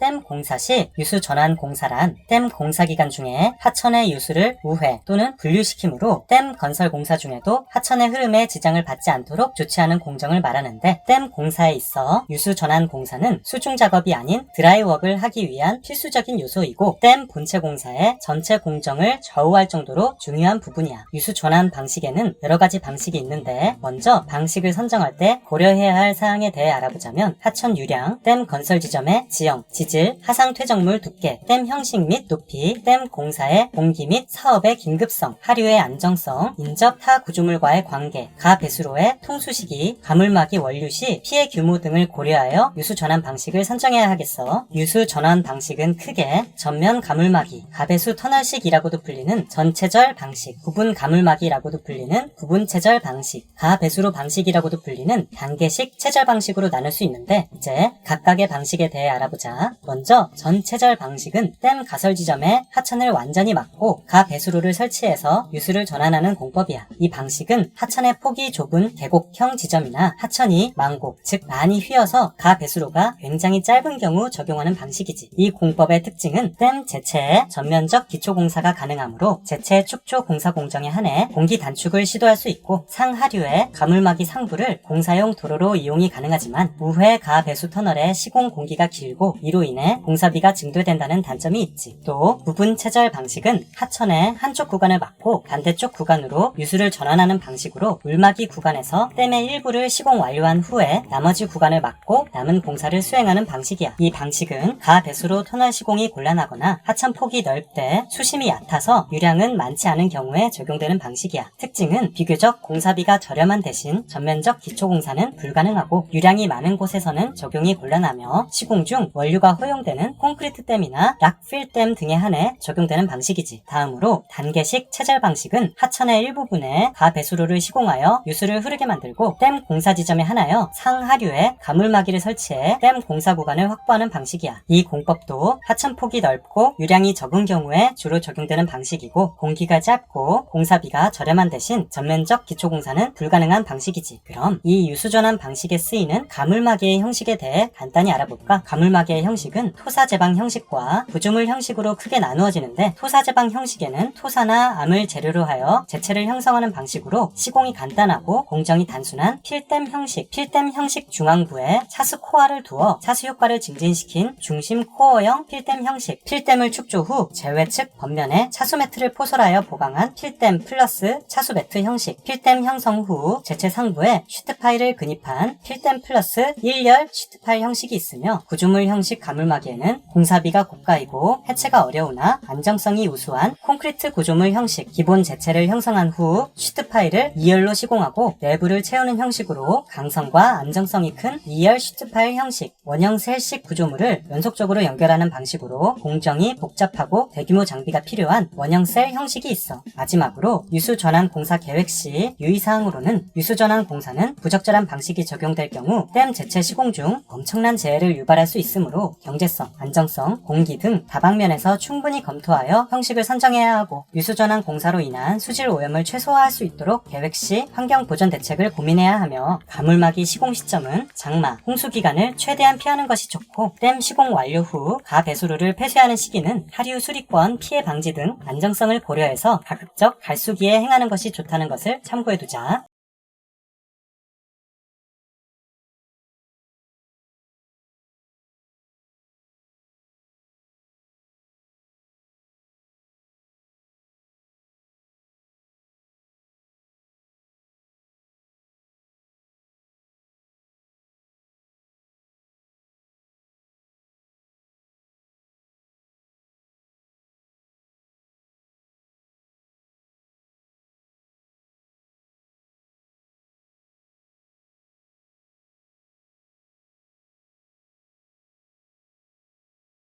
댐 공사 시 유수 전환 공사란 댐 공사 기간 중에 하천의 유수를 우회 또는 분류시키므로 댐 건설 공사 중에도 하천의 흐름에 지장을 받지 않도록 조치하는 공정을 말하는데 댐 공사에 있어 유수 전환 공사는 수중 작업이 아닌 드라이웍을 하기 위한 필수적인 요소이고 댐 본체 공사의 전체 공정을 좌우할 정도로 중요한 부분이야. 유수 전환 방식에는 여러 가지 방식이 있는데 먼저 방식을 선정할 때 고려해야 할 사항에 대해 알아보자면 하천 유량, 댐 건설 지점의 지형, 지 질, 하상 퇴적물 두께, 댐 형식 및 높이, 댐 공사의 공기 및 사업의 긴급성, 하류의 안정성, 인접 타 구조물과의 관계, 가 배수로의 통수 시기, 가물막이 원류 시 피해 규모 등을 고려하여 유수 전환 방식을 선정해야 하겠어. 유수 전환 방식은 크게 전면 가물막이, 가배수 터널식이라고도 불리는 전체절 방식, 부분 가물막이라고도 불리는 부분 체절 방식, 가 배수로 방식이라고도 불리는 단계식 체절 방식으로 나눌 수 있는데 이제 각각의 방식에 대해 알아보자. 먼저 전체절 방식은 댐 가설 지점에 하천을 완전히 막고 가 배수로를 설치해서 유수를 전환하는 공법이야. 이 방식은 하천의 폭이 좁은 계곡형 지점이나 하천이 망곡, 즉 많이 휘어서 가 배수로가 굉장히 짧은 경우 적용하는 방식이지. 이 공법의 특징은 댐 제체의 전면적 기초 공사가 가능하므로 제체 축조 공사 공정에 한해 공기 단축을 시도할 수 있고 상하류의 가물막이 상부를 공사용 도로로 이용이 가능하지만 우회 가 배수 터널의 시공 공기가 길고 이로 인해 공사비가 증대된다는 단점이 있지. 또 부분 체절 방식은 하천의 한쪽 구간을 막고 반대쪽 구간으로 유수를 전환하는 방식으로 물막이 구간에서 댐의 일부를 시공 완료한 후에 나머지 구간을 막고 남은 공사를 수행하는 방식이야. 이 방식은 가배수로 터널 시공이 곤란하거나 하천 폭이 넓되 수심이 얕아서 유량은 많지 않은 경우에 적용되는 방식이야. 특징은 비교적 공사비가 저렴한 대신 전면적 기초공사는 불가능하고 유량이 많은 곳에서는 적용이 곤란하며 시공 중 원료가 허용되는 콘크리트 댐이나 락필 댐 등에 한해 적용되는 방식이지. 다음으로 단계식 체절 방식은 하천의 일부분에 가배수로를 시공하여 유수를 흐르게 만들고 댐 공사 지점에 하나여 상하류에 가물막이를 설치해 댐 공사 구간을 확보하는 방식이야. 이 공법도 하천 폭이 넓고 유량이 적은 경우에 주로 적용되는 방식이고 공기가 짧고 공사비가 저렴한 대신 전면적 기초공사는 불가능한 방식이지. 그럼 이 유수전환 방식에 쓰이는 가물막이의 형식에 대해 간단히 알아볼까? 가물막이의 형식 은 토사제방 형식과 구조물 형식으로 크게 나누어지는데 토사제방 형식에는 토사나 암을 재료로 하여 제체를 형성하는 방식으로 시공이 간단하고 공정이 단순한 필댐 형식, 필댐 형식 중앙부에 차수 코어를 두어 차수 효과를 증진시킨 중심 코어형 필댐 형식, 필댐을 축조 후 제외측 겉면에 차수 매트를 포설하여 보강한 필댐 플러스 차수 매트 형식, 필댐 형성 후 제체 상부에 쉬트 파일을 근입한 필댐 플러스 1열 쉬트 파일 형식이 있으며 구조물 형식 가물막이에는 공사비가 고가이고 해체가 어려우나 안정성이 우수한 콘크리트 구조물 형식, 기본 제체를 형성한 후 쉬트 파일을 2열로 시공하고 내부를 채우는 형식으로 강성과 안정성이 큰 2열 쉬트 파일 형식, 원형 셀식 구조물을 연속적으로 연결하는 방식으로 공정이 복잡하고 대규모 장비가 필요한 원형 셀 형식이 있어. 마지막으로 유수 전환 공사 계획 시 유의사항으로는 유수 전환 공사는 부적절한 방식이 적용될 경우 댐 제체 시공 중 엄청난 재해를 유발할 수 있으므로 경제성, 안정성, 공기 등 다방면에서 충분히 검토하여 형식을 선정해야 하고 유수 전환 공사로 인한 수질 오염을 최소화할 수 있도록 계획 시 환경 보전 대책을 고민해야 하며 가물막이 시공 시점은 장마, 홍수 기간을 최대한 피하는 것이 좋고 댐 시공 완료 후 가배수로를 폐쇄하는 시기는 하류 수리권 피해 방지 등 안정성을 고려해서 가급적 갈수기에 행하는 것이 좋다는 것을 참고해두자.